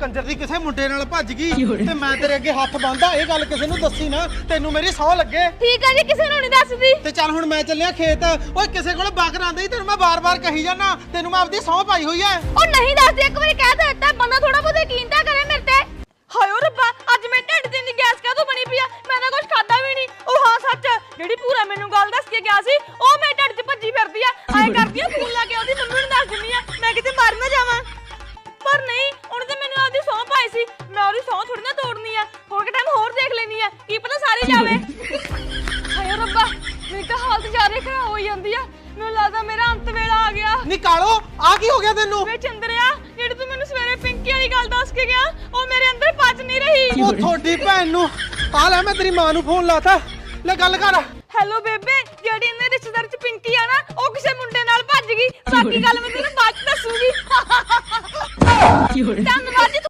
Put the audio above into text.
ਕੰਜਰ ਦੀ ਕਿਸੇ ਮੁੰਡੇ ਨਾਲ ਭੱਜ ਗਈ ਤੇ ਮੈਂ ਤੇਰੇ ਅੱਗੇ ਹੱਥ ਬੰਨਦਾ ਇਹ ਗੱਲ ਕਿਸੇ ਨੂੰ ਦੱਸੀ ਨਾ ਤੈਨੂੰ ਮੇਰੀ ਸਹੁੰ ਲੱਗੇ। ਠੀਕ ਆ ਜੀ ਕਿਸੇ ਨੂੰ ਨਹੀਂ ਦੱਸਦੀ। ਤੇ ਚੱਲ ਹੁਣ ਮੈਂ ਚੱਲਿਆ ਖੇਤ। ਓਏ ਕਿਸੇ ਕੋਲ ਬਾਕਰ ਆਂਦਾ ਹੀ ਤੈਨੂੰ ਮੈਂ ਬਾਰ-ਬਾਰ ਕਹੀ ਜਾਣਾ ਤੈਨੂੰ ਮੈਂ ਆਪਦੀ ਸਹੁੰ ਪਾਈ ਹੋਈ ਐ ਉਹ ਨਹੀਂ ਦੱਸਦੀ ਇੱਕ ਵਾਰੀ ਕਹਿ ਤਾਂ ਦਿੱਤਾ ਬੰਦਾ ਥੋੜਾ ਬਹੁਤਾ ਯਕੀਨ ਤਾਂ ਕਰੇ ਮੇਰੇ ਤੇ। ਹਾਏ ਓ ਰੱਬਾ ਅੱਜ ਮੈਂ ਢਿੱਡ ਤੇ ਨਹੀਂ ਗੈਸ ਕਾਹਤੋਂ ਬਣੀ ਪਈ ਆ? ਮੈਂ ਤਾਂ ਕੁਝ ਖਾਦਾ ਵੀ ਨਹੀਂ। ਉਹ ਹਾਂ ਸੱਚ ਜਿਹੜੀ ਪੂਰਾ ਮੈਨੂੰ ਗੱਲ ਦੱਸ ਕੇ ਗਿਆ ਸੀ ਉਹ ਪਾਈ ਸੀ। ਮੈਂ ਉਹਦੀ ਸਹੁੰ ਥੋੜੀ ਨਾ ਤੋੜਨੀ ਆ। ਹੋਰ ਕਿ ਟਾਈਮ ਹੋਰ ਦੇਖ ਲੈਣੀ ਆ। ਕੀ ਪਤਾ ਸਾਰੀ ਜਾਵੇ। ਹਾਏ ਰੱਬਾ ਮੇਰੀ ਤਾਂ ਹਾਲਤ ਜ਼ਿਆਦਾ ਖਰਾਬ ਹੋਈ ਜਾਂਦੀ ਆ। ਮੈਨੂੰ ਲੱਗਦਾ ਮੇਰਾ ਅੰਤ ਵੇਲਾ ਆ ਗਿਆ। ਨਿਕਾਲੋ। ਆ ਕੀ ਹੋ ਗਿਆ ਤੈਨੂੰ? ਵੇ ਚੰਦਰਿਆ ਜਿਹੜੀ ਤੂੰ ਮੈਨੂੰ ਸਵੇਰੇ ਪਿੰਕੀ ਵਾਲੀ ਗੱਲ ਦੱਸ ਕੇ ਗਿਆ ਉਹ ਮੇਰੇ ਅੰਦਰ ਪਚ ਨਹੀਂ ਰਹੀ। ਉਹ ਤੁਹਾਡੀ ਭੈਣ ਨੂੰ। ਆ ਲੈ ਮੈਂ ਤੇਰੀ ਮਾਂ ਨੂੰ ਫੋਨ ਲਾਤਾ। ਲੈ ਗੱਲ ਕਰ। ਹੈਲੋ ਬੇਬੇ ਜਿਹੜੀ ਇਹਨੇ ਰਿਸ਼ਤੇਦਾਰ ਚ ਪਿੰਕੀ ਆ ਨਾ ਉਹ ਕਿਸੇ ਮੁੰਡੇ ਨਾਲ ਭੱਜ ਗਈ। ਬਾਕੀ ਗੱਲ ਮੈਂ ਤੈਨੂੰ ਬਾਅਦ ਚ ਦੱਸੂਗੀ। ਧੰਨਵਾਦ ਜੀ